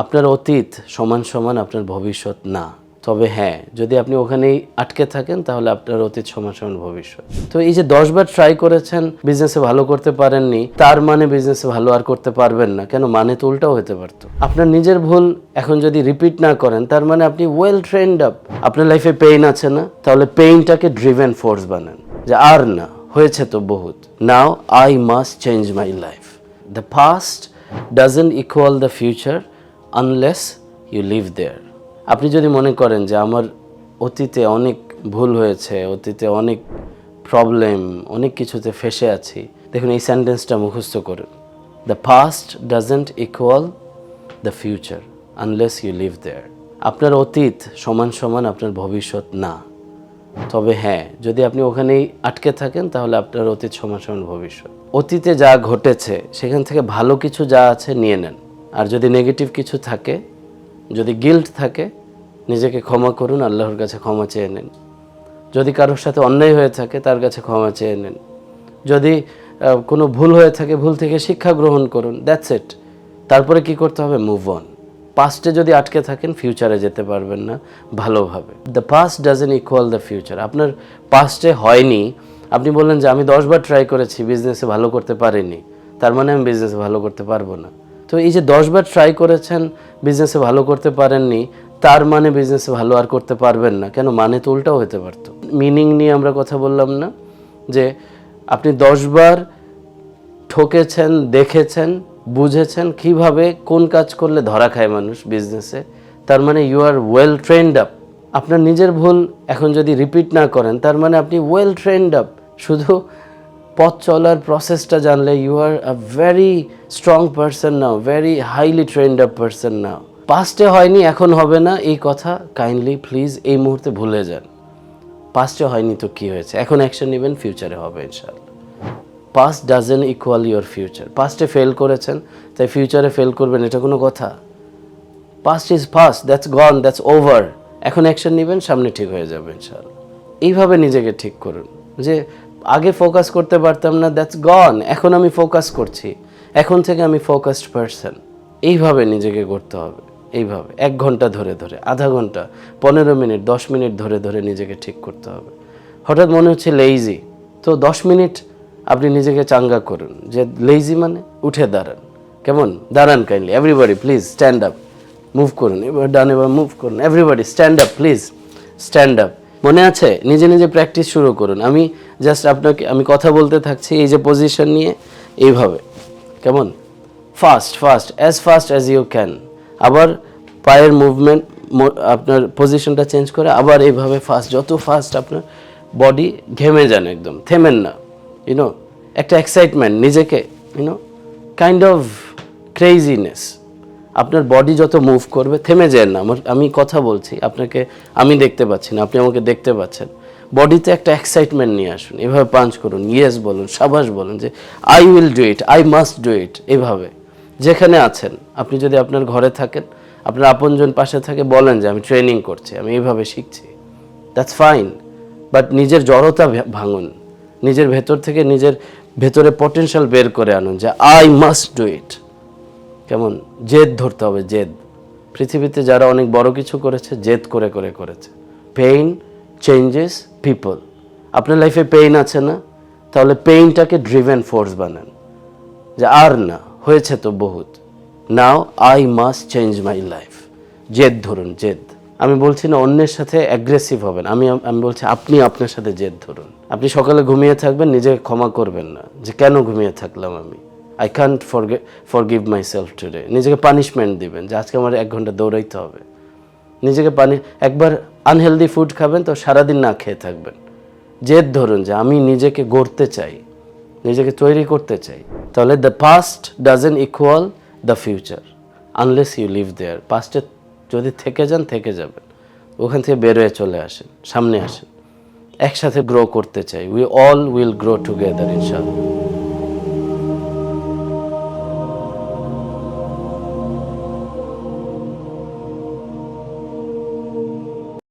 আপনার অতীত সমান সমান আপনার ভবিষ্যৎ না। তবে হ্যাঁ যদি আপনি ওখানেই আটকে থাকেন, তাহলে আপনার অতীত সমান সমান ভবিষ্যৎ। তো এই যে দশবার ট্রাই করেছেন বিজনেসে ভালো করতে পারেননি, তার মানে বিজনেসে ভালো আর করতে পারবেন না। কেন? মানে তো উল্টাও হতে পারতো। আপনার নিজের ভুল এখন যদি রিপিট না করেন, তার মানে আপনি ওয়েল ট্রেন্ড আপ আপনার লাইফে পেইন আছে না? তাহলে পেইনটাকে ড্রিভেন ফোর্স বানান। যে আর না, হয়েছে তো বহুত। Now I must change my life the past doesn't equal the future unless you live there আপনি যদি মনে করেন যে আমার অতীতে অনেক ভুল হয়েছে, অতীতে অনেক প্রবলেম অনেক কিছুতে ফেসে আছি, দেখুন এই সেন্টেন্সটা মুখস্থ করুন। The past doesn't equal the future unless you live there আপনার অতীত সমান সমান আপনার ভবিষ্যৎ না। তবে হ্যাঁ যদি আপনি ওখানেই আটকে থাকেন, তাহলে আপনার অতীত সমান সমান ভবিষ্যৎ। অতীতে যা ঘটেছে, সেখান থেকে ভালো কিছু যা আছে, নিয়ে নেন। আর যদি নেগেটিভ কিছু থাকে, যদি গিল্ট থাকে, নিজেকে ক্ষমা করুন, আল্লাহর কাছে ক্ষমা চেয়ে নেন। যদি কারোর সাথে অন্যায় হয়ে থাকে, তার কাছে ক্ষমা চেয়ে নেন। যদি কোনো ভুল হয়ে থাকে, ভুল থেকে শিক্ষা গ্রহণ করুন দ্যাটস ইট তারপরে কি করতে হবে? মুভ অন পাস্টে যদি আটকে থাকেন ফিউচারে যেতে পারবেন না ভালোভাবে the past doesn't equal the future আপনার পাস্টে হয়নি। আপনি বললেন যে, আমি দশবার ট্রাই করেছি বিজনেসে ভালো করতে পারিনি। তার মানে আমি বিজনেসে ভালো করতে পারব না। তো এই যে দশবার ট্রাই করেছেন বিজনেসে ভালো করতে পারেননি, তার মানে বিজনেসে ভালো আর করতে পারবেন না। কেন? মানে তো উল্টাও হতে পারতো। মিনিং নিয়ে আমরা কথা বললাম না, যে আপনি দশবার ঠকেছেন, দেখেছেন, বুঝেছেন কীভাবে, কোন কাজ করলে ধরা খায় মানুষ বিজনেসে তার মানে you are well trained up আপনার নিজের ভুল এখন যদি রিপিট না করেন, তার মানে আপনি ওয়েল ট্রেন্ড আপ শুধু পথ চলার প্রসেসটা জানলে you are a very strong person now very highly trained up person now পাস্টে হয়নি, এখন হবে না, এই কথা কাইন্ডলি প্লিজ এই মুহূর্তে ভুলে যান। পাস্টে হয়নি তো কি হয়েছে? এখন অ্যাকশন নেবেন ফিউচারে হবে ইনশাল্লাহ past doesn't equal your future পাস্টে fail করেছেন, তাই ফিউচারে ফেল করবেন, এটা কোনো কথা। Past is past that's gone that's over এখন অ্যাকশন নেবেন, সামনে ঠিক হয়ে যাবে ইনশাল্লাহ এইভাবে নিজেকে ঠিক করুন। যে আগে ফোকাস করতে পারতাম না দ্যাটস গন এখন আমি ফোকাস করছি। এখন থেকে আমি ফোকাসড পারসন এইভাবে নিজেকে করতে হবে। এইভাবে, এক ঘণ্টা ধরে ধরে, আধা ঘণ্টা, পনেরো মিনিট, দশ মিনিট ধরে ধরে নিজেকে ঠিক করতে হবে। হঠাৎ মনে হচ্ছে লেইজি তো দশ মিনিট আপনি নিজেকে চাঙ্গা করুন। যে লেইজি মানে উঠে দাঁড়ান। কেমন? দাঁড়ান kindly everybody please stand up move করুন। এবার ডান, এবার মুভ করুন। Everybody stand up please stand up মনে আছে? নিজে নিজে প্র্যাকটিস শুরু করুন। আমি জাস্ট আপনাকে, আমি কথা বলতে থাকছি এই যে পজিশন নিয়ে, এইভাবে। কেমন? Fast fast as fast as you can আবার পায়ের মুভমেন্ট আপনার পজিশনটা চেঞ্জ করে আবার এইভাবে ফাস্ট যত ফাস্ট আপনার বডি ঘেমে যান একদম। থেমেন না। ইউনো একটা এক্সাইটমেন্ট নিজেকে you know kind of craziness আপনার বডি যত মুভ করবে, থেমে যায় না। আমার আমি কথা বলছি, আপনাকে আমি দেখতে পাচ্ছি না, আপনি আমাকে দেখতে পাচ্ছেন। বডিতে একটা এক্সাইটমেন্ট নিয়ে আসুন, এভাবে পাঞ্চ করুন ইয়েস বলুন, সাবাস বলুন যে I will do it I must do it এভাবে। যেখানে আছেন, আপনি যদি আপনার ঘরে থাকেন, আপনার আপনজন পাশে থাকে, বলেন যে, আমি ট্রেনিং করছি, আমি এইভাবে শিখছি। দ্যাটস ফাইন বাট নিজের জড়তা ভাঙুন। নিজের ভেতর থেকে নিজের ভেতরে পটেনশিয়াল বের করে আনুন যে আই মাস্ট ডু ইট কেমন? জেদ ধরতে হবে, জেদ। পৃথিবীতে যারা অনেক বড় কিছু করেছে, জেদ করে করে, করেছে। পেইন চেঞ্জেস পিপল আপনার লাইফে পেইন আছে না? তাহলে পেইনটাকে ড্রিভেন ফোর্স বানান। যে আর না, হয়েছে তো বহুত। Now I must change my life জেদ ধরুন, জেদ। আমি বলছি না অন্যের সাথে অ্যাগ্রেসিভ হবেন। আমি আমি বলছি আপনি আপনার সাথে জেদ ধরুন। আপনি সকালে ঘুমিয়ে থাকবেন নিজেকে ক্ষমা করবেন না। যে কেন ঘুমিয়ে থাকলাম আমি? I can't forge forgive myself today নিজেকে পানিশমেন্ট দিবেন যে আজকে আমার এক ঘণ্টা দৌড়াইতে হবে। নিজেকে পানি একবার আনহেলদি ফুড খাবেন তো সারাদিন না খেয়ে থাকবেন। জেদ ধরুন যে আমি নিজেকে গড়তে চাই, নিজেকে তৈরি করতে চাই, তাহলে the past doesn't equal the future unless you live there পাস্টে যদি থেকে যান, থেকে যাবেন। ওখান থেকে বেরোয় চলে আসেন, সামনে আসেন। একসাথে গ্রো করতে চাই। We all will grow together ইনশাল্লাহ